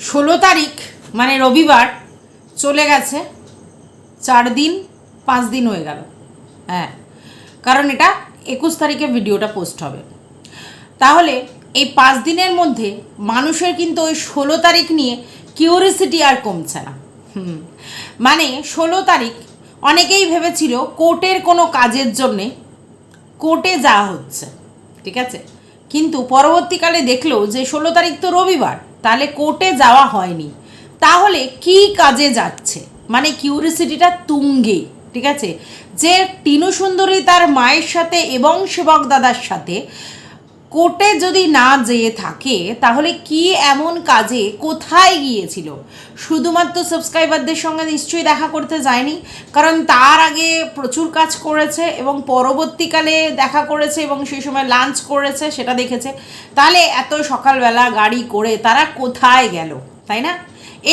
ষোলো তারিখ মানে রবিবার, চলে গেছে। চার দিন, পাঁচ দিন হয়ে গেল। হ্যাঁ কারণ এটা একুশ তারিখে ভিডিওটা পোস্ট হবে। তাহলে এই পাঁচ দিনের মধ্যে মানুষের কিন্তু ওই ষোলো তারিখ নিয়ে কিউরিসিটি আর কমছে না। মানে ষোলো তারিখ অনেকেই ভেবেছিল কোর্টের কোনো কাজের জন্যে কোর্টে যাওয়া হচ্ছে, ঠিক আছে? কিন্তু পরবর্তীকালে দেখল যে ষোলো তারিখ তো রবিবার। তাহলে কোর্টে যাওয়া হয়নি। তাহলে কি কাজে যাচ্ছে? মানে কিউরিসিটিটা তুঙ্গে, ঠিক আছে? যে টিনু সুন্দরী তার মায়ের সাথে এবং সেবক দাদার সাথে কোর্টে যদি না যেয়ে থাকে, তাহলে কি এমন কাজে কোথায় গিয়েছিল? শুধুমাত্র সাবস্ক্রাইবারদের সঙ্গে নিশ্চয়ই দেখা করতে যায়নি, কারণ তার আগে প্রচুর কাজ করেছে এবং পরবর্তীকালে দেখা করেছে এবং সেই সময় লাঞ্চ করেছে, সেটা দেখেছে। তাহলে এত সকালবেলা গাড়ি করে তারা কোথায় গেল, তাই না?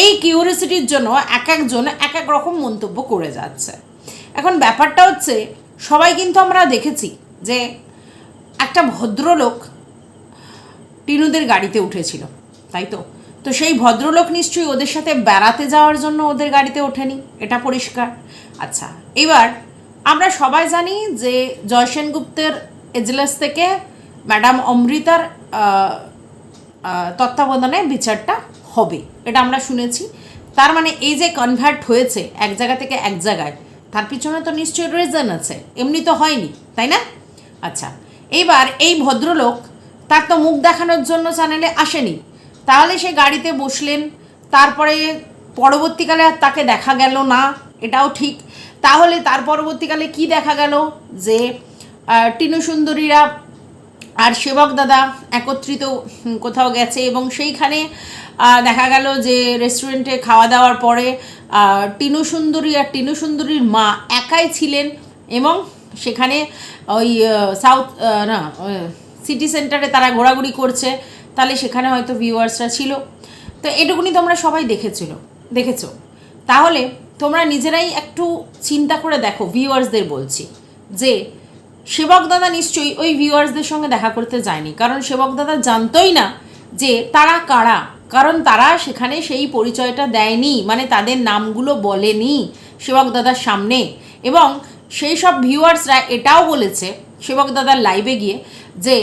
এই কিউরিয়াসিটির জন্য এক একজন এক এক রকম মন্তব্য করে যাচ্ছে। এখন ব্যাপারটা হচ্ছে, সবাই কিন্তু আমরা দেখেছি যে একটা ভদ্রলোক টিনুদের গাড়িতে উঠেছিল, তাই তো? তো সেই ভদ্রলোক নিশ্চয়ই ওদের সাথে বেড়াতে যাওয়ার জন্য ওদের গাড়িতে ওঠেনি, এটা পরিষ্কার। আচ্ছা এবার আমরা সবাই জানি যে জয়সেন গুপ্তের এজলাস থেকে ম্যাডাম অমৃতার তত্ত্বাবধানে বিচারটা হবে, এটা আমরা শুনেছি। তার মানে এই যে কনভার্ট হয়েছে এক জায়গা থেকে এক জায়গায়, তার পিছনে তো নিশ্চয়ই রিজন আছে, এমনি তো হয়নি, তাই না? আচ্ছা এইবার এই ভদ্রলোক তার তো মুখ দেখানোর জন্য চ্যানেলে আসেনি। তাহলে সে গাড়িতে বসলেন, তারপরে পরবর্তীকালে আর তাকে দেখা গেল না, এটাও ঠিক। তাহলে তার পরবর্তীকালে কি দেখা গেল? যে টিনু সুন্দরীরা আর সেবক দাদা একত্রিত কোথাও গেছে এবং সেইখানে দেখা গেল যে রেস্টুরেন্টে খাওয়া দাওয়ার পরে টিনু সুন্দরী আর টিনু সুন্দরীর মা একাই ছিলেন এবং সেখানে ওই সাউথ না সিটি সেন্টারে তারা ঘোরাঘুরি করছে। তাহলে সেখানে হয়তো ভিউয়ার্সরা ছিল। তো এটুকুনি তোমরা সবাই দেখেছিল, দেখেছ। তাহলে তোমরা নিজেরাই একটু চিন্তা করে দেখো ভিউয়ার্সদের বলছি, যে সেবক দাদা নিশ্চয়ই ওই ভিউয়ার্সদের সঙ্গে দেখা করতে যায়নি। কারণ সেবক দাদা জানতোই না যে তারা কারা। কারণ তারা সেখানে সেই পরিচয়টা দেয়নি মানে তাদের নামগুলো বলেনি সেবক দাদার সামনে। এবং সেই সব ভিউয়ার্সরা এটাও বলেছে, সেবক দাদার লাইভে গিয়ে, যে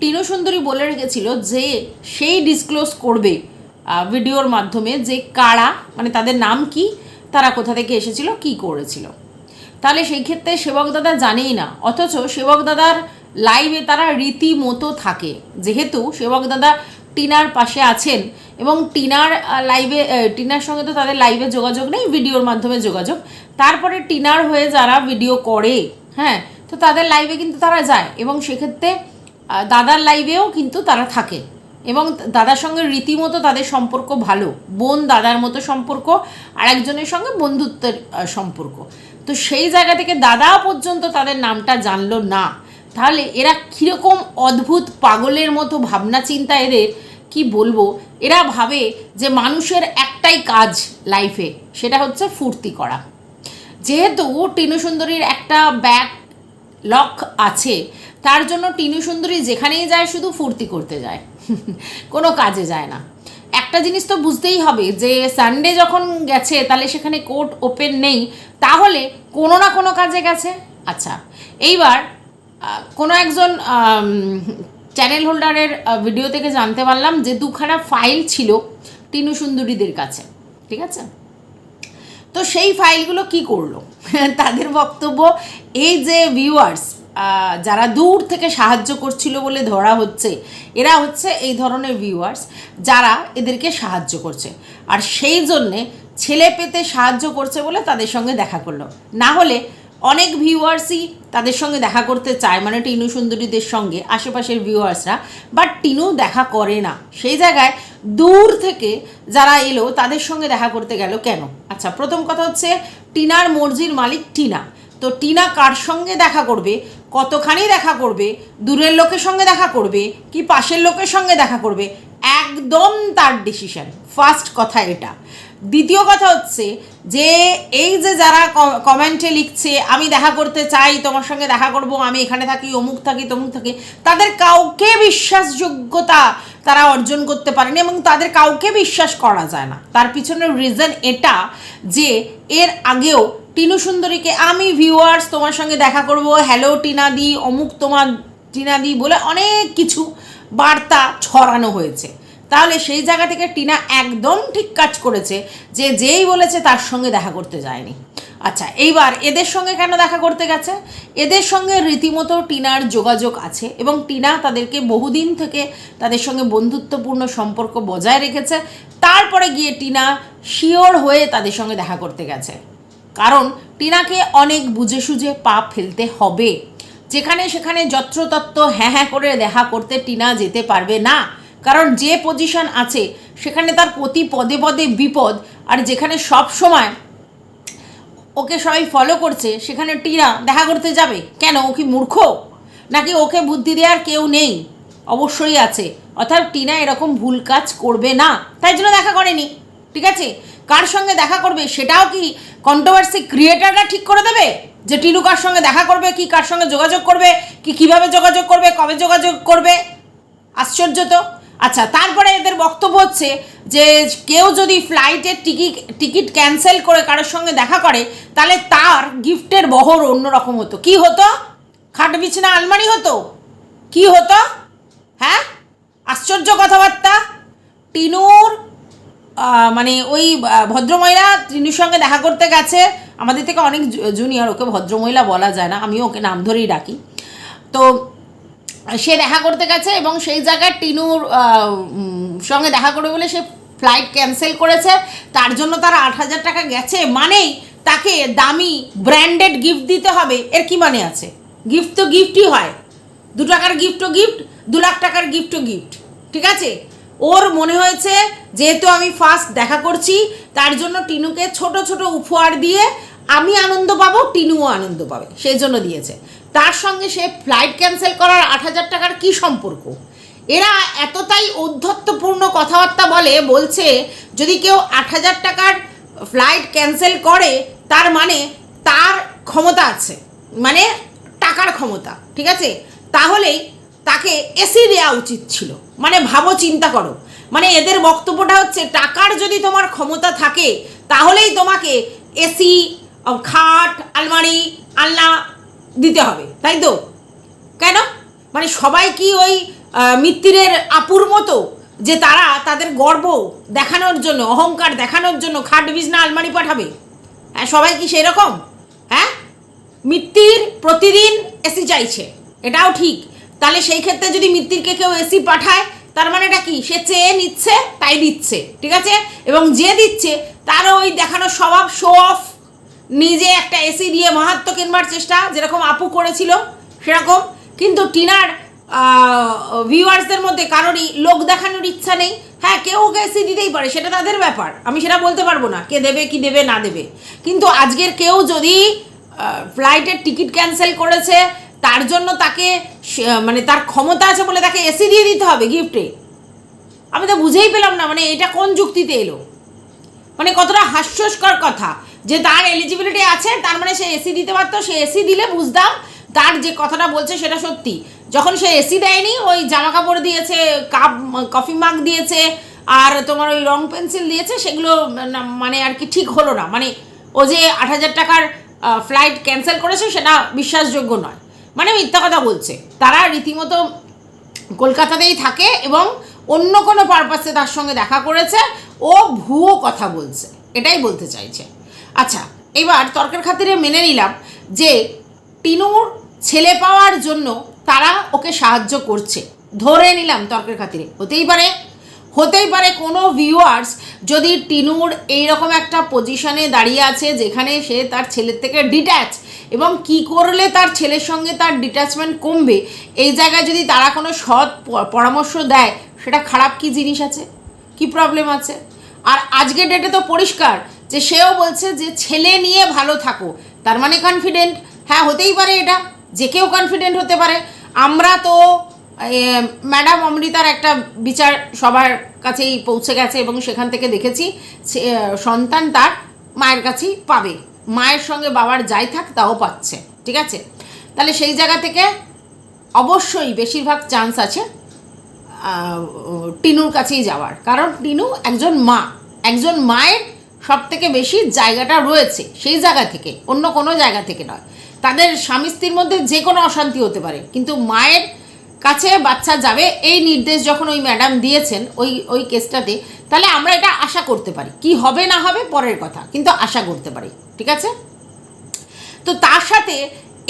টিনু সুন্দরী বলে রেখেছিল যে সেই ডিসক্লোজ করবে ভিডিওর মাধ্যমে যে কারা মানে তাদের নাম কি, তারা কোথা থেকে এসেছিল, কি করেছিল। তাহলে সেই ক্ষেত্রে সেবক দাদা জানেই না, অথচ সেবক দাদার লাইভে তারা রীতিমতো থাকে। যেহেতু সেবক দাদা টিনার পাশে আছেন এবং টিনার লাইভে টিনার সঙ্গে তো তাদের লাইভে যোগাযোগ নেই ভিডিওর মাধ্যমে যোগাযোগ। তারপরে টিনার হয়ে যারা ভিডিও করে হ্যাঁ তো তাদের লাইভে কিন্তু তারা যায় এবং সেক্ষেত্রে দাদার লাইভেও কিন্তু তারা থাকে। এবং দাদার সঙ্গে রীতিমতো তাদের সম্পর্ক ভালো, বোন দাদার মতো সম্পর্ক আর একজনের সঙ্গে বন্ধুত্বের সম্পর্ক। তো সেই জায়গা থেকে দাদা পর্যন্ত তাদের নামটা জানলো না। তাহলে এরা কীরকম অদ্ভুত পাগলের মতো ভাবনা চিন্তা এদের কি বলব? এরা ভাবে যে মানুষের একটাই কাজ লাইফে সেটা হচ্ছে ফুর্তি করা। যেহেতু টিনু সুন্দরীর একটা ব্যাক লক আছে, তার জন্য টিনু সুন্দরী যেখানেই যায় শুধু ফুর্তি করতে যায়। কোনো কাজে যায় না। একটা জিনিস তো বুঝতেই হবে যে সানডে যখন গেছে, তাহলে সেখানে কোর্ট ওপেন নেই, তাহলে কোনো না কোনো কাজে গেছে? আচ্ছা এইবার কোনো একজন চ্যানেল হোল্ডারের ভিডিও থেকে জানতে পারলাম যে দুখানা ফাইল ছিল টিনু সুন্দরীদের কাছে, ঠিক আছে? তো সেই ফাইলগুলো কি করল? তাদের বক্তব্য, এই যে ভিউয়ার্স যারা দূর থেকে সাহায্য করছিল বলে ধরা হচ্ছে, এরা হচ্ছে এই ধরনের ভিউয়ার্স যারা এদেরকে সাহায্য করছে। আর সেই জন্যে ছেলে পেতে সাহায্য করছে বলে তাদের সঙ্গে দেখা করল। না হলে অনেক ভিউয়ার্সই তাদের সঙ্গে দেখা করতে চায় মানে টিনু সুন্দরীদের সঙ্গে, আশেপাশের ভিউয়ার্সরা। বাট টিনু দেখা করে না। সেই জায়গায় দূর থেকে যারা এলো, তাদের সঙ্গে দেখা করতে গেল কেন? আচ্ছা প্রথম কথা হচ্ছে টিনার মর্জির মালিক টিনা। তো টিনা কার সঙ্গে দেখা করবে? কতখানি দেখা করবে? দূরের লোকের সঙ্গে দেখা করবে? কি পাশের লোকের সঙ্গে দেখা করবে? একদম তার ডিসিশন ফার্স্ট কথা এটা। দ্বিতীয় কথা হচ্ছে যে, এই যে যারা কমেন্টে লিখছে, আমি দেখা করতে চাই, তোমার সঙ্গে দেখা করব, আমি এখানে থাকি, অমুক থাকি, তমুক থাকি, তাদের কাউকে বিশ্বাসযোগ্যতা তারা অর্জন করতে পারেনি এবং তাদের কাউকে বিশ্বাস করা যায় না। তার পিছনের রিজন এটা যে, এর আগেও টিনু সুন্দরীকে আমি ভিউয়ার্স তোমার সঙ্গে দেখা করব হ্যালো টিনাদি অমুক তোমার টিনাদি বলে অনেক কিছু বার্তা ছড়ানো হয়েছে। তাহলে সেই জায়গা থেকে টিনা একদম ঠিক কাজ করেছে যে যেই বলেছে তার সঙ্গে দেখা করতে যায়নি। আচ্ছা এইবার এদের সঙ্গে কেন দেখা করতে গেছে? এদের সঙ্গে রীতিমতো টিনার যোগাযোগ আছে এবং টিনা তাদেরকে বহুদিন থেকে তাদের সঙ্গে বন্ধুত্বপূর্ণ সম্পর্ক বজায় রেখেছে। তারপরে গিয়ে টিনা শিওর হয়ে তাদের সঙ্গে দেখা করতে গেছে। কারণ টিনাকে অনেক বুঝে সুঝে পা ফেলতে হবে। যেখানে সেখানে যত্রতত্ত্ব হ্যাঁ হ্যাঁ করে দেখা করতে টিনা যেতে পারবে না। কারণ যে পজিশন আছে, সেখানে তার প্রতি পদে পদে বিপদ, আর যেখানে সব সময় ওকে সবাই ফলো করছে, সেখানে টিনা দেখা করতে যাবে। কেন? ও কি মূর্খ? নাকি ওকে বুদ্ধি দেওয়ার কেউ নেই? অবশ্যই আছে। অর্থাৎ টিনা এরকম ভুল কাজ করবে না। তাই জন্য দেখা করেনি। ঠিক আছে? কার সঙ্গে দেখা করবে? সেটাও কি কন্ট্রোভার্সি ক্রিয়েটাররা ঠিক করে দেবে? যে টিনু কার সঙ্গে দেখা করবে? কি কার সঙ্গে যোগাযোগ করবে? কি কীভাবে যোগাযোগ করবে? কবে যোগাযোগ করবে? আশ্চর্য তো। আচ্ছা তারপরে এদের বক্তব্য হচ্ছে যে কেউ যদি ফ্লাইটের টিকিট টিকিট ক্যান্সেল করে কারোর সঙ্গে দেখা করে, তাহলে তার গিফটের বহর অন্যরকম হতো। কি হতো? খাট বিছানা আলমারি হতো? কি হতো? হ্যাঁ? আশ্চর্য কথাবার্তা। টিনুর মানে ওই ভদ্রমহিলা টিনুর সঙ্গে দেখা করতে গেছে। আমাদের থেকে অনেক জুনিয়র, ওকে ভদ্রমহিলা বলা যায় না, আমিও ওকে নাম ধরেই ডাকি। তো সে দেখা করতে গেছে এবং সেই জায়গায় টিনুর সঙ্গে দেখা করবে বলে সে ফ্লাইট ক্যান্সেল করেছে। তার জন্য তারা আট হাজার টাকা গেছে। মানেই তাকে দামি ব্র্যান্ডেড গিফট দিতে হবে। এর কি মানে আছে? গিফট তো গিফটই হয়। দু টাকার গিফটও গিফট দু লাখ টাকার গিফটও গিফট ঠিক আছে? ওর মনে হয়েছে, যেহেতু আমি ফার্স্ট দেখা করছি, তার জন্য টিনুকে ছোট ছোট উপহার দিয়ে আমি আনন্দ পাবো, টিনুও আনন্দ পাবে। সেই জন্য দিয়েছে। তার সঙ্গে সে ফ্লাইট ক্যান্সেল করার আট হাজার টাকার কি সম্পর্ক? এরা এতটাই ঔদ্ধত্যপূর্ণ কথাবার্তা বলে, বলছে, যদি কেউ আট হাজার টাকার ফ্লাইট ক্যান্সেল করে, তার মানে তার ক্ষমতা আছে। মানে টাকার ক্ষমতা, ঠিক আছে? তাহলেই তাকে এসি দেওয়া উচিত ছিল। মানে ভাবো, চিন্তা করো। মানে এদের বক্তব্যটা হচ্ছে, টাকার যদি তোমার ক্ষমতা থাকে, তাহলেই তোমাকে এসি খাট, আলমারি, আলনা দিতে হবে, তাই তো? কেন? মানে সবাই কি ওই মিত্তিরের আপুর মতো যে তারা তাদের গর্ব দেখানোর জন্য, অহংকার দেখানোর জন্য খাট বিছনা আলমারি পাঠাবে? হ্যাঁ সবাই কি সেই রকম হ্যাঁ? মিত্তির প্রতিদিন এসি চাইছে, এটাও ঠিক। তাহলে সেই ক্ষেত্রে যদি মিত্তিরকে কেউ এসি পাঠায়, তার মানে এটা কি? সে চেয়ে নিচ্ছে, তাই দিচ্ছে, ঠিক আছে? এবং যে দিচ্ছে, তারও ওই দেখানো স্বভাব শো অফ নিজে একটা এসি দিয়ে মাহাত্ম কিনবার চেষ্টা, যেরকম আপু করেছিল, সেরকম। কিন্তু টিনার ভিউয়ার্সদের মধ্যে কারোরই লোক দেখানোর ইচ্ছা নেই। হ্যাঁ কেউ ওকে এসি দিতেই পারে, সেটা তাদের ব্যাপার। আমি সেটা বলতে পারব না, কে দেবে, কি দেবে, না দেবে। কিন্তু আজকের কেউ যদি ফ্লাইটের টিকিট ক্যান্সেল করেছে, তার জন্য তাকে মানে তার ক্ষমতা আছে বলে তাকে এসি দিয়ে দিতে হবে গিফটে আমি তো বুঝেই পেলাম না মানে এটা কোন যুক্তিতে এলো? মানে কতটা হাস্যস্কর কথা। যে তার এলিজিবিলিটি আছে, তার মানে সে এসি দিতে পারতো, সে এসি দিলে বুঝতাম তার যে কথাটা বলছে সেটা সত্যি। যখন সে এসি দেয়নি, ওই জামা কাপড় দিয়েছে, কাপ কফি মাগ দিয়েছে, আর তোমার ওই রং পেন্সিল দিয়েছে, সেগুলো মানে আর কি ঠিক হলো না। মানে ও যে আট হাজার টাকার ফ্লাইট ক্যান্সেল করেছে, সেটা বিশ্বাসযোগ্য নয়। মানে মিথ্যা কথা বলছে। তারা রীতিমতো কলকাতাতেই থাকে এবং অন্য কোনো পারপাসে তার সঙ্গে দেখা করেছে। ও ভুয়ো কথা বলছে। এটাই বলতে চাইছে। আচ্ছা এবার তর্কের খাতিরে মেনে নিলাম যে টিনুর ছেলে পাওয়ার জন্য তারা ওকে সাহায্য করছে। ধরে নিলাম তর্কের খাতিরে। হতেই পারে হতেই পারে কোনো ভিউয়ার্স যদি টিনুর এইরকম একটা পজিশনে দাঁড়িয়ে আছে যেখানে সে তার ছেলের থেকে ডিট্যাচ এবং কি করলে তার ছেলের সঙ্গে তার ডিট্যাচমেন্ট কমবে, এই জায়গায় যদি তারা কোনো সৎ পরামর্শ দেয়, সেটা খারাপ কি জিনিস আছে? কি প্রবলেম আছে? আর আজকের ডেটে তো পরিষ্কার যে সেও বলছে যে ছেলে নিয়ে ভালো থাকো। তার মানে কনফিডেন্ট হ্যাঁ হতেই পারে এটা। যে কেউ কনফিডেন্ট হতে পারে। আমরা তো ম্যাডাম অমৃতার একটা বিচার সবার কাছেই পৌঁছে গেছে এবং সেখান থেকে দেখেছি সন্তান তার মায়ের কাছেই পাবে। মায়ের সঙ্গে বাবার যাই থাক, তাও পাচ্ছে। ঠিক আছে? তাহলে সেই জায়গা থেকে অবশ্যই বেশিরভাগ চান্স আছে টিনুর কাছেই যাওয়ার। কারণ টিনু একজন মা। একজন মায়ের সব থেকে বেশি জায়গাটা রয়েছে, সেই জায়গা থেকে, অন্য কোনো জায়গা থেকে নয়। তাদের স্বামী স্ত্রীর মধ্যে যে কোনো অশান্তি হতে পারে, কিন্তু মায়ের কাছে বাচ্চা যাবে, এই নির্দেশ যখন ওই ম্যাডাম দিয়েছেন, ওই ওই কেসটাতে, তাহলে আমরা এটা আশা করতে পারি। কি হবে না হবে, পরের কথা, কিন্তু আশা করতে পারি, ঠিক আছে? তো তার সাথে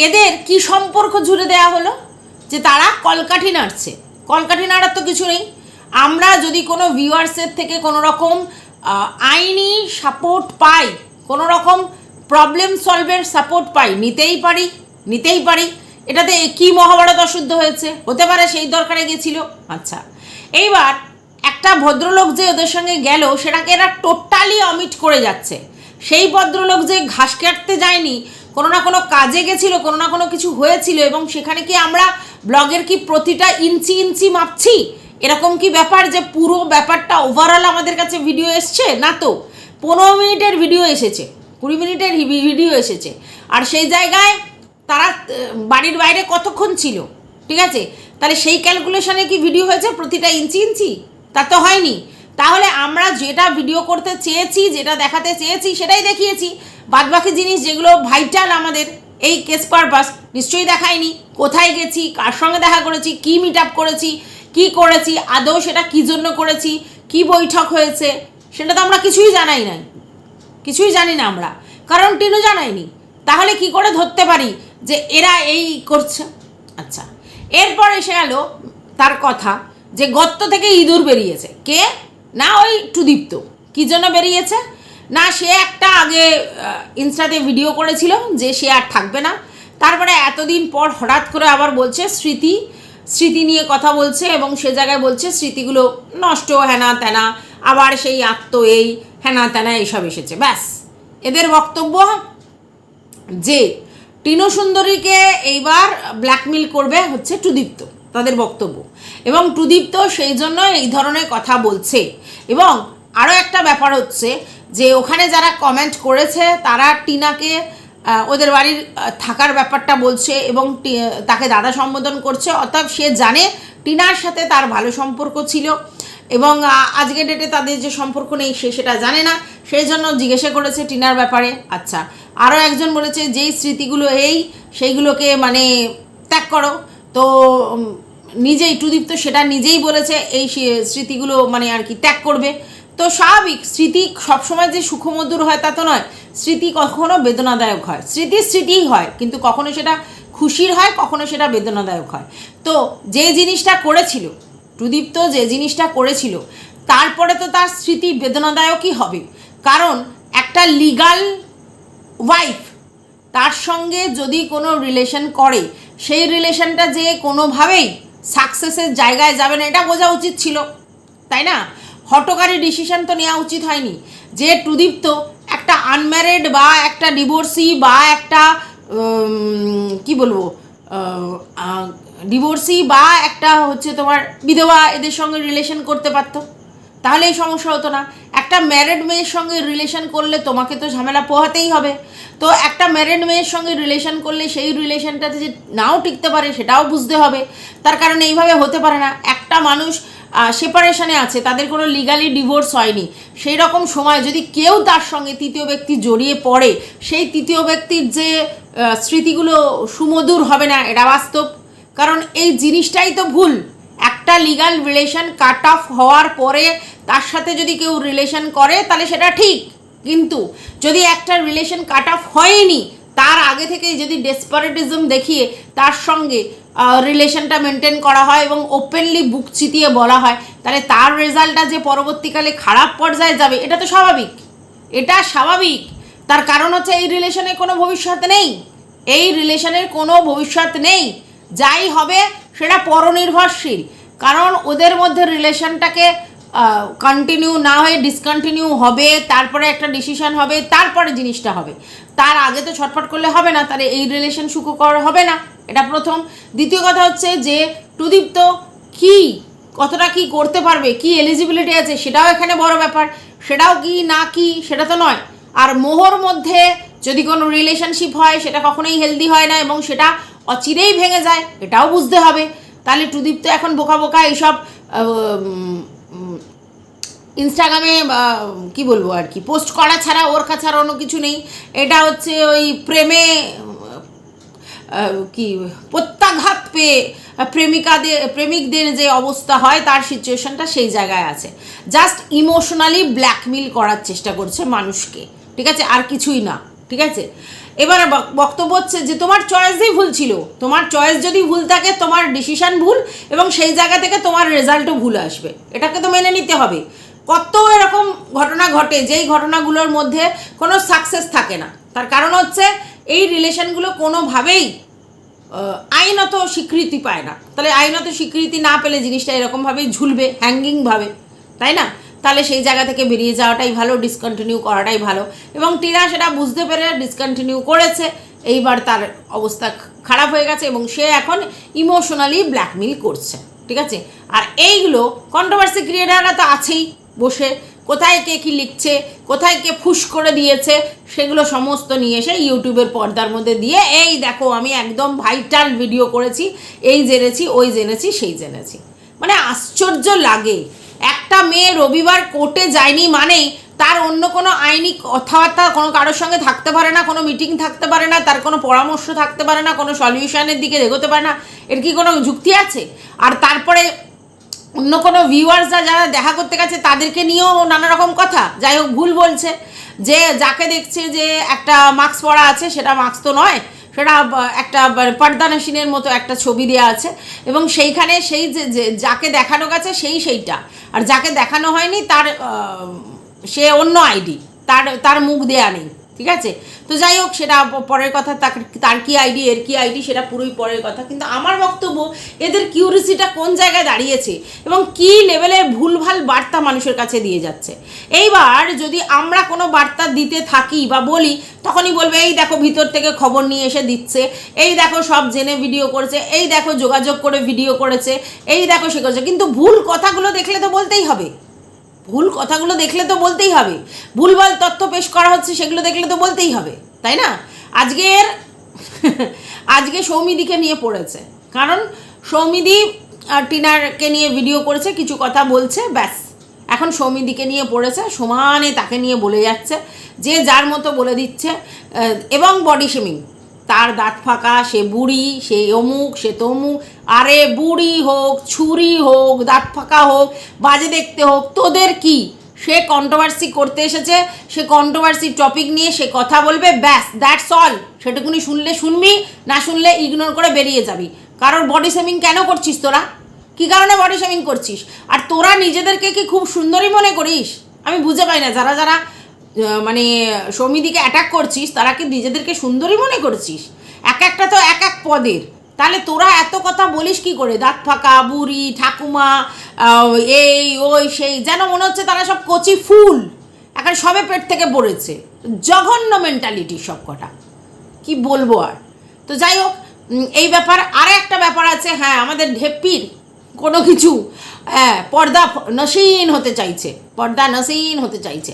এদের কি সম্পর্ক জুড়ে দেওয়া হলো? যে তারা কলকাঠি নাড়ছে। কলকাঠি নাড়ার তো কিছু নেই। আমরা যদি কোনো ভিউয়ার্সের থেকে কোনো রকম আইনি সাপোর্ট পাই কোনো রকম প্রবলেম সলভের সাপোর্ট পাই, নিতেই পারি নিতেই পারি। এটাতে কি মহাভারত অশুদ্ধ হয়েছে? হতে পারে সেই দরকারে গেছিল। আচ্ছা এইবার একটা ভদ্রলোক যে ওদের সঙ্গে গেল, সেটাকে এরা টোটালি অমিট করে যাচ্ছে। সেই ভদ্রলোক যে ঘাস কাটতে যায়নি, কোনো না কোনো কাজে গেছিল, কোনো না কোনো কিছু হয়েছিল, এবং সেখানে কি আমরা ব্লগের কি প্রতিটা ইঞ্চি ইঞ্চি মাপছি? এরকম কি ব্যাপার যে পুরো ব্যাপারটা ওভারঅল আমাদের কাছে ভিডিও এসছে? না তো। পনেরো মিনিটের ভিডিও এসেছে, কুড়ি মিনিটের ভিডিও এসেছে। আর সেই জায়গায় তারা বাড়ির বাইরে কতক্ষণ ছিল? ঠিক আছে? তাহলে সেই ক্যালকুলেশনে কি ভিডিও হয়েছে প্রতিটা ইঞ্চি ইঞ্চি? তা তো হয়নি। তাহলে আমরা যেটা ভিডিও করতে চেয়েছি, যেটা দেখাতে চেয়েছি, সেটাই দেখিয়েছি। বাদবাকি জিনিস যেগুলো ভাইটাল আমাদের, এই কেস পারপাস নিশ্চয়ই দেখায়নি। কোথায় গেছি? কার সঙ্গে দেখা করেছি? কি মিট আপ করেছি? কি করেছি, আদৌ সেটা কি জন্য করেছি, কি বৈঠক হয়েছে, সেটা তো আমরা কিছুই জানাই নাই। কিছুই জানি না আমরা। কারণ টিনু জানায়নি। তাহলে কি করে ধরতে পারি যে এরা এই করছে? আচ্ছা এরপর এসে গেল তার কথা যে গর্ত থেকে ইঁদুর বেরিয়েছে। কে? না ওই টুদীপ্ত। কি জন্য বেরিয়েছে? না, সে একটা আগে ইনস্টাতে ভিডিও করেছিল যে সে আর থাকবে না। তারপরে এতদিন পর হঠাৎ করে আবার বলছে, স্মৃতি স্মৃতি নিয়ে কথা বলছে এবং সে জায়গায় বলছে স্মৃতিগুলো নষ্ট, হেনা তেনা। আবার সেই আত্ম, এই হেনা তেনা, এইসব এসেছে। ব্যাস। এদের বক্তব্য যে, টিনু সুন্দরীকে এইবার ব্ল্যাকমেল করবে হচ্ছে টুদীপ্ত, তাদের বক্তব্য। এবং টুদীপ্ত সেই জন্য এই ধরনের কথা বলছে। এবং আরও একটা ব্যাপার হচ্ছে যে, ওখানে যারা কমেন্ট করেছে, তারা টিনাকে ওদের বাড়ির থাকার ব্যাপারটা বলছে এবং তাকে দাদা সম্বোধন করছে। অর্থাৎ সে জানে টিনার সাথে তার ভালো সম্পর্ক ছিল এবং আজকের ডেটে তাদের যে সম্পর্ক নেই সে সেটা জানে না। সেই জন্য জিজ্ঞাসা করেছে টিনার ব্যাপারে। আচ্ছা আরও একজন বলেছে, যেই স্মৃতিগুলো এই, সেইগুলোকে মানে ত্যাগ করো। তো নিজেই টুদীপ্ত সেটা নিজেই বলেছে, এই স্মৃতিগুলো মানে আর কি ত্যাগ করবে। তো স্বাভাবিক, স্মৃতি সবসময় যে সুখমধুর হয় তা তো নয়। স্মৃতি কখনো বেদনাদায়ক হয়। স্মৃতি স্মৃতিই হয়, কিন্তু কখনো সেটা খুশির হয়, কখনো সেটা বেদনাদায়ক হয়। তো যে জিনিসটা করেছিল প্রদীপ্ত যে জিনিসটা করেছিল, তারপরে তো তার স্মৃতি বেদনাদায়কই হবে। কারণ একটা লিগাল ওয়াইফ তার সঙ্গে যদি কোনো রিলেশন করে, সেই রিলেশনটা যে কোনোভাবেই সাকসেসের জায়গায় যাবে না, এটা বোঝা উচিত ছিল। তাই না? হটকারী ডিসিশন তো নেওয়া উচিত হয়নি। যে টুদীপ্ত একটা আনম্যারিড বা একটা ডিভোর্সি বা একটা কি বলব ডিভোর্সি বা একটা হচ্ছে তোমার বিধবা এদের সঙ্গে রিলেশন করতে পারতো। তাহলে এই সমস্যা হতো না। একটা ম্যারেড মেয়ের সঙ্গে রিলেশন করলে তোমাকে তো ঝামেলা পোহাতেই হবে। তো একটা ম্যারেড মেয়ের সঙ্গে রিলেশন করলে সেই রিলেশনটাতে যে নাও টিকতে পারে সেটাও বুঝতে হবে। তার কারণ এইভাবে হতে পারে না। একটা মানুষ সেপারেশনে আছে, তাদের কোনো লিগালি ডিভোর্স হয়নি। সেই রকম সময় যদি কেউ তার সঙ্গে তৃতীয় ব্যক্তি জড়িয়ে পড়ে, সেই তৃতীয় ব্যক্তির যে স্মৃতিগুলো সুমধুর হবে না, এটা বাস্তব। কারণ এই জিনিসটাই তো ভুল। একটা লিগাল রিলেশন কাট অফ হওয়ার পরে তার সাথে যদি কেউ রিলেশন করে, তাহলে সেটা ঠিক। কিন্তু যদি একটা রিলেশন কাট অফ হয়নি তার আগে থেকেই যদি ডেসপারেটিজম দেখিয়ে তার সঙ্গে রিলেশনটা মেনটেন করা হয় এবং ওপেনলি বুক চিতিয়ে বলা হয়, তাহলে তার রেজাল্টটা যে পরবর্তীকালে খারাপ পর্যায়ে যাবে, এটা তো স্বাভাবিক। এটা স্বাভাবিক। তার কারণ হচ্ছে এই রিলেশনে কোনো ভবিষ্যৎ নেই। এই রিলেশনের কোনো ভবিষ্যৎ নেই। যাই হবে, সেটা পরনির্ভরশীল। কারণ ওদের মধ্যে রিলেশনটাকে কন্টিনিউ না হয়ে ডিসকন্টিনিউ হবে, তারপরে একটা ডিসিশন হবে, তারপরে জিনিসটা হবে। তার আগে তো ছটফট করলে হবে না, তাহলে এই রিলেশন সুখকর হবে না। এটা প্রথম। দ্বিতীয় কথা হচ্ছে যে প্রদীপ্ত কি, কতটা কি করতে পারবে, কি এলিজিবিলিটি আছে, সেটাও এখানে বড় ব্যাপার। সেটাও কি না কি, সেটা তো নয়। আর মোহর মধ্যে যদি কোনো রিলেশনশিপ হয়, সেটা কখনোই হেলদি হয় না এবং সেটা অচিরেই ভেঙে যায়, এটাও বুঝতে হবে। তাহলে টুদীপ তো এখন বোকা বোকা এইসব ইনস্টাগ্রামে কি বলব আর কি পোস্ট করা ছাড়া ওর কাছে আর অন্য কিছু নেই। এটা হচ্ছে ওই প্রেমে কি, প্রত্যাঘাত পেয়ে প্রেমিকাদের, প্রেমিকদের যে অবস্থা হয়, তার সিচুয়েশনটা সেই জায়গায় আছে। জাস্ট ইমোশনালি ব্ল্যাকমেল করার চেষ্টা করছে মানুষকে, ঠিক আছে? আর কিছুই না, ঠিক আছে? এবার বক্তব্য হচ্ছে যে, তোমার চয়েসই ভুল ছিল। তোমার চয়েস যদি ভুল থাকে, তোমার ডিসিশন ভুল এবং সেই জায়গা থেকে তোমার রেজাল্টও ভুল আসবে। এটাকে তো মেনে নিতে হবে। কত এরকম ঘটনা ঘটে, যেই ঘটনাগুলোর মধ্যে কোনো সাকসেস থাকে না। তার কারণ হচ্ছে, এই রিলেশনগুলো কোনোভাবেই আইনত স্বীকৃতি পায় না। তাহলে আইনত স্বীকৃতি না পেলে জিনিসটা এরকমভাবেই ঝুলবে হ্যাঙ্গিংভাবে তাই না? তাহলে সেই জায়গা থেকে বেরিয়ে যাওয়াটাই ভালো ডিসকন্টিনিউ করাটাই ভালো। এবং টিনা সেটা বুঝতে পেরে ডিসকন্টিনিউ করেছে, এইবার তার অবস্থা খারাপ হয়ে গেছে এবং সে এখন ইমোশনালি ব্ল্যাকমেল করছে, ঠিক আছে? আর এইগুলো কন্ট্রোভার্সি ক্রিয়েটাররা তো আছেই। বসে, কোথায় কে কী লিখছে, কোথায় কে ফুস করে দিয়েছে, সেগুলো সমস্ত নিয়ে এসে ইউটিউবের পর্দার মধ্যে দিয়ে, এই দেখো, আমি একদম ভাইটাল ভিডিও করেছি, এই জেনেছি, ওই জেনেছি, সেই জেনেছি। মানে আশ্চর্য লাগে। একটা মেয়ে রবিবার কোর্টে যায়নি মানেই তার অন্য কোনো আইনি কথাবার্তা কোনো কারোর সঙ্গে থাকতে পারে না, কোনো মিটিং থাকতে পারে না, তার কোনো পরামর্শ থাকতে পারে না, কোনো সলিউশনের দিকে এগোতে পারে না, এর কি কোনো যুক্তি আছে? আর তারপরে অন্য কোনো ভিউয়ার্সরা যারা দেখা করতে গেছে, তাদেরকে নিয়েও নানা রকম কথা। যাই হোক, ভুল বলছে। যে যাকে দেখছে যে একটা মাস্ক পরা আছে, সেটা মাস্ক তো নয়, সেটা একটা বা- পর্দানাসীনের মতো একটা ছবি দেওয়া আছে। এবং সেইখানে সেই যে- যাকে দেখানো গেছে, সেই সেইটা। আর যাকে দেখানো হয়নি, তার সে অন্য আইডি তার তার মুখ দেয়া নেই। ঠিক আছে? তো যাই হোক, সেটা পরের কথা, তার কি আইডি এর কি আইডি সেটা পুরোই পরের কথা। কিন্তু আমার বক্তব্য, এদের কিউরিসিটা কোন জায়গায় দাঁড়িয়েছে এবং কি লেভেলের ভুলভাল বার্তা মানুষের কাছে দিয়ে যাচ্ছে? এইবার যদি আমরা কোনো বার্তা দিতে থাকি বা বলি, তখনই বলবে, এই দেখো, ভিতর থেকে খবর নিয়ে এসে দিচ্ছে। এই দেখো, সব জেনে ভিডিও করেছে। এই দেখো, যোগাযোগ করে ভিডিও করেছে। এই দেখো, সে করেছে। কিন্তু ভুল কথাগুলো দেখলে তো বলতেই হবে। ভুল কথাগুলো দেখলে তো বলতেই হবে। ভুলভাল তথ্য পেশ করা হচ্ছে, সেগুলো দেখলে তো বলতেই হবে, তাই না? আজকের, আজকে সৌমিদিকে নিয়ে পড়েছে। কারণ সৌমিদি টিনারকে নিয়ে ভিডিও করেছে, কিছু কথা বলছে, ব্যাস। এখন সৌমিদিকে নিয়ে পড়েছে, সমানে তাকে নিয়ে বলে যাচ্ছে, যে যার মতো বলে দিচ্ছে এবং বডি শেমিং তার দাঁত ফাঁকা, সে বুড়ি, সে অমুক, সে তমুক। আরে বুড়ি হোক, ছুরি হোক, দাঁত ফাঁকা হোক, বাজে দেখতে হোক, তোদের কি? সে কন্ট্রোভার্সি করতে এসেছে, সে কন্ট্রোভার্সি টপিক নিয়ে সে কথা বলবে, ব্যাস দ্যাটস অল সেটুকুনি শুনলে শুনবি, না শুনলে ইগনোর করে বেরিয়ে যাবি। কারোর বডি শেমিং কেন করছিস তোরা? কি কারণে বডি শেমিং করছিস? আর তোরা নিজেদেরকে কি খুব সুন্দরী মনে করিস? আমি বুঝে পাই না, যারা যারা মানে সমিদিকে অ্যাটাক করছিস, তারা কি নিজেদেরকে সুন্দরী মনে করছিস? এক একটা তো এক এক পদের। তাহলে তোরা এত কথা বলিস কি করে? দাঁত ফাঁকা, বুড়ি, ঠাকুমা এই, ওই, সেই, যেন মনে হচ্ছে তারা সব কচি ফুল। এখন সবে পেট থেকে পড়েছে। জঘন্য মেন্টালিটি সব কটা কি বলব আর? তো যাই হোক এই ব্যাপার, আরে একটা ব্যাপার আছে হ্যাঁ আমাদের ঢেপির কোনো কিছু হ্যাঁ পর্দা নসীন হতে চাইছে। পর্দা নসীন হতে চাইছে।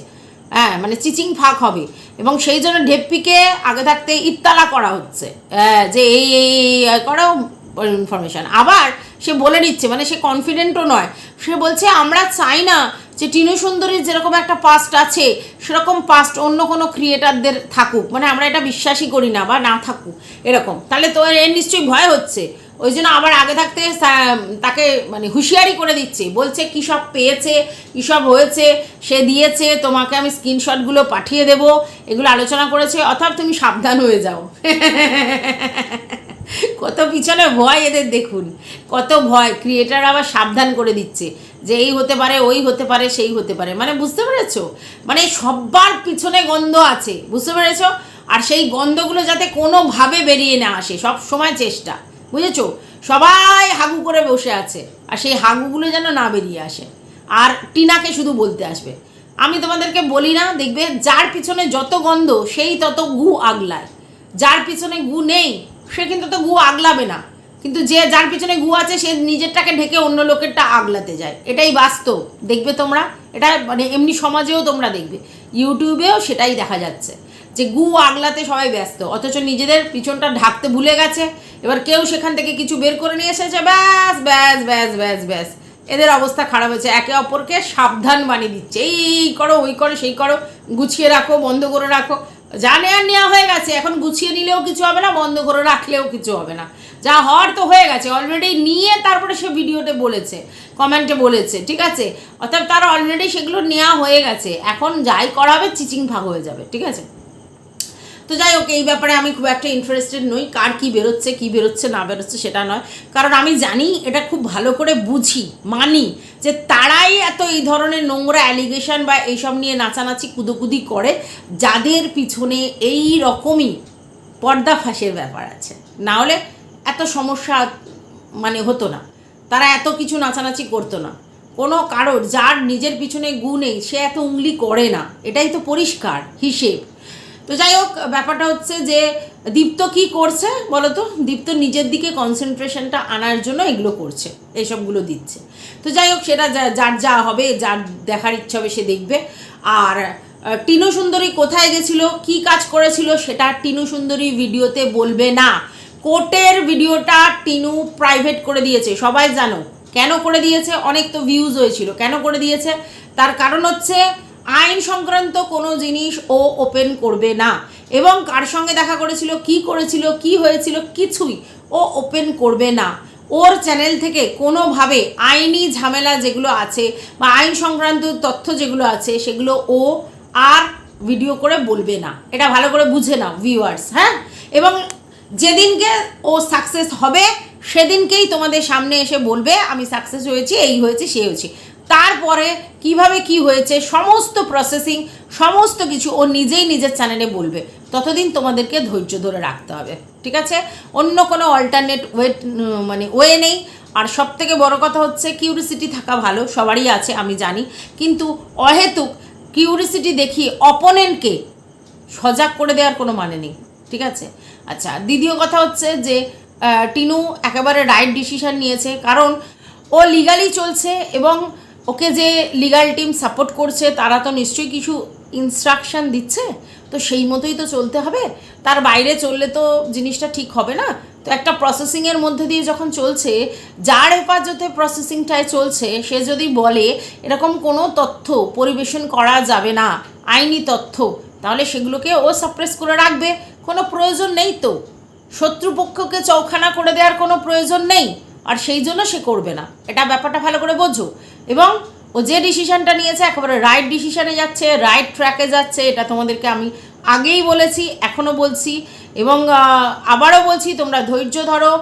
হ্যাঁ মানে চিচিং ফাঁক হবে। এবং সেই জন্য ঢেপ্পিকে আগে থাকতে ইত্তালা করা হচ্ছে। হ্যাঁ, যে এই এই করাও করো ইনফরমেশান আবার সে বলে দিচ্ছে মানে সে কনফিডেন্টও নয়। সে বলছে আমরা চাই না যে টিনু সুন্দরীর যেরকম একটা পাস্ট আছে সেরকম পাস্ট অন্য কোনো ক্রিয়েটারদের থাকুক। মানে আমরা এটা বিশ্বাসই করি না বা না থাকুক এরকম। তাহলে তো এর নিশ্চয়ই ভয় হচ্ছে। ওই জন্য আবার আগে থাকতে তাকে মানে হুঁশিয়ারি করে দিচ্ছে। বলছে, কী সব পেয়েছে? কী সব হয়েছে? সে দিয়েছে, তোমাকে আমি স্ক্রিনশটগুলো পাঠিয়ে দেব। এগুলো আলোচনা করেছে অর্থাৎ তুমি সাবধান হয়ে যাও। কত পিছনে ভয় এদের, দেখুন। কত ভয়। ক্রিয়েটার আবার সাবধান করে দিচ্ছে যে, এই হতে পারে, ওই হতে পারে, সেই হতে পারে। মানে বুঝতে পেরেছ? মানে সবার পিছনে গন্ধ আছে, বুঝতে পেরেছ? আর সেই গন্ধগুলো যাতে কোনোভাবে বেরিয়ে না আসে সব সময় চেষ্টা। বুঝেছ? সবাই হাগু করে বসে আছে, আর সেই হাগুগুলো যেন না বেরিয়ে আসে। আর টিনাকে শুধু বলতে আসবে। আমি তোমাদেরকে বলি না, দেখবে যার পিছনে যত গন্ধ, সেই তত গু আগলায়। যার পিছনে গু নেই, সে কিন্তু তো গু আগলাবে না। কিন্তু যে যার পিছনে গু আছে, সে নিজেরটাকে ঢেকে অন্য লোকেরটা আগলাতে যায়। এটাই বাস্তব, দেখবে তোমরা? এটা মানে এমনি সমাজেও তোমরা দেখবে। ইউটিউবেও সেটাই দেখা যাচ্ছে। যে গু আগলাতে সবাই ব্যস্ত, অথচ নিজেদের পিছনটা ঢাকতে ভুলে গেছে, এবার কেউ সেখান থেকে কিছু বের করে নিয়ে এসেছে ব্যাস ব্যাস ব্যাস ব্যাস ব্যাস। এদের অবস্থা খারাপ হয়েছে, একে অপরকে সাবধান বানিয়ে দিচ্ছে, এই করো, ওই করো, সেই করো, গুছিয়ে রাখো, বন্ধ করে রাখো। যা নেওয়ার নেওয়া হয়ে গেছে, এখন গুছিয়ে নিলেও কিছু হবে না, বন্ধ করে রাখলেও কিছু হবে না। যা হওয়ার তো হয়ে গেছে অলরেডি নিয়ে তারপরে সে ভিডিওতে বলেছে কমেন্টে বলেছে, ঠিক আছে? অর্থাৎ তার অলরেডি সেগুলো নেওয়া হয়ে গেছে, এখন যাই করা হবে চিচিং ভাগ হয়ে যাবে, ঠিক আছে? তো যাই হোক, এই ব্যাপারে আমি খুব একটা ইন্টারেস্টেড নই। কার কি বেরোচ্ছে কি বেরোচ্ছে, না বেরোচ্ছে সেটা নয়। কারণ আমি জানি, এটা খুব ভালো করে বুঝি, মানি যে তারাই এত এই ধরনের নোংরা অ্যালিগেশন বা এইসব নিয়ে নাচানাচি, কুদোকুদি করে, যাদের পিছনে এই রকমই পর্দা ফাঁসের ব্যাপার আছে। না হলে এত সমস্যা মানে হতো না। তারা এত কিছু নাচানাচি করতো না। কোনো কারোর, যার নিজের পিছনে গু নেই, সে এত উংলি করে না। এটাই তো পরিষ্কার হিসেব। তো যাই হোক, ব্যাপারটা হচ্ছে যে দীপ্ত কি করছে বলো তো দীপ্ত নিজের দিকে কনসেন্ট্রেশনটা আনার জন্য এগুলো করছে, এইসবগুলো দিচ্ছে। তো যাই হোক, সেটা যার যা হবে, যার দেখার ইচ্ছা হবে সে দেখবে। আর টিনু সুন্দরী কোথায় গেছিল, কি কাজ করেছিল, সেটা টিনু সুন্দরী ভিডিওতে বলবে না। কোর্টের ভিডিওটা টিনু প্রাইভেট করে দিয়েছে, সবাই জানো। কেন করে দিয়েছে? অনেক তো ভিউজ হয়েছিল। কেন করে দিয়েছে? তার কারণ হচ্ছে আইন সংক্রান্ত কোনো জিনিস ও ওপেন করবে না। এবং কার সঙ্গে দেখা করেছিল, কি করেছিল, কি হয়েছিল কিছুই ও ওপেন করবে না। ওর চ্যানেল থেকে কোনোভাবে আইনি ঝামেলা যেগুলো আছে বা আইন সংক্রান্ত তথ্য যেগুলো আছে, সেগুলো ও আর ভিডিও করে বলবে না। এটা ভালো করে বুঝে নাও ভিউয়ার্স হ্যাঁ? এবং যেদিনকে ও সাকসেস হবে, সেদিনকেই তোমাদের সামনে এসে বলবে, আমি সাকসেস হয়েছি, এই হয়েছে, সে হয়েছে। তারপরে কীভাবে কি হয়েছে, সমস্ত প্রসেসিং সমস্ত কিছু ও নিজেই নিজের চ্যানেলে বলবে। ততদিন তোমাদেরকে ধৈর্য ধরে রাখতে হবে, ঠিক আছে? অন্য কোনো অল্টারনেট ওয়ে মানে ওয়ে নেই। আর সব থেকে বড় কথা হচ্ছে কিউরিসিটি থাকা ভালো, সবারই আছে, আমি জানি। কিন্তু অহেতুক কিউরিসিটি দেখিয়ে অপোনেন্টকে সজাগ করে দেওয়ার কোনো মানে নেই, ঠিক আছে? আচ্ছা দ্বিতীয় কথা হচ্ছে যে টিনু একেবারে রাইট ডিসিশন নিয়েছে, কারণ ও লিগালি চলছে এবং ওকে যে লিগাল টিম সাপোর্ট করছে, তারা তো নিশ্চয়ই কিছু ইনস্ট্রাকশন দিচ্ছে, তো সেই মতোই তো চলতে হবে। তার বাইরে চললে তো জিনিসটা ঠিক হবে না। তো একটা প্রসেসিংয়ের মধ্যে দিয়ে যখন চলছে, যার হেফাজতে প্রসেসিংটায় চলছে, সে যদি বলে এরকম কোনো তথ্য পরিবেশন করা যাবে না, আইনি তথ্য, তাহলে সেগুলোকে ও সাপ্রেস করে রাখবে। কোনো প্রয়োজন নেই তো। শত্রুপক্ষকে চৌখানা করে দেওয়ার কোনো প্রয়োজন নেই। আর সেই জন্য সে করবে না। এটা ব্যাপারটা ভালো করে বোঝো। এবং ও যে ডিসিশানটা নিয়েছে একেবারে রাইট ডিসিশানে যাচ্ছে রাইট ট্র্যাকে যাচ্ছে, এটা তোমাদেরকে আমি আগেই বলেছি, এখনও বলছি। এবং আবারও বলছি, তোমরা ধৈর্য ধরো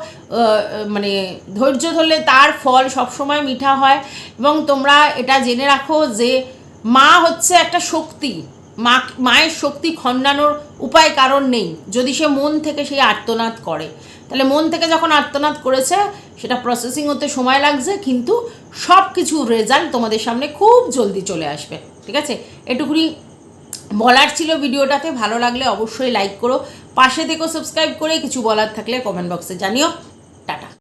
মানে ধৈর্য ধরলে তার ফল সবসময় মিঠা হয়। এবং তোমরা এটা জেনে রাখো যে মা হচ্ছে একটা শক্তি। মা, মায়ের শক্তি খণ্ডানোর উপায় কারণ নেই। যদি সে মন থেকে সেই আর্তনাদ করে। তাহলে মন থেকে যখন আর্তনাদ করেছে, সেটা প্রসেসিং হতে সময় লাগছে, কিন্তু সব কিছু রেজাল্ট তোমাদের সামনে খুব জলদি চলে আসবে, ঠিক আছে? এটুকুনি বলার ছিল ভিডিওটাতে, ভালো লাগলে অবশ্যই লাইক করো, পাশে থেকেও সাবস্ক্রাইব করে কিছু বলার থাকলে কমেন্ট বক্সে জানিও।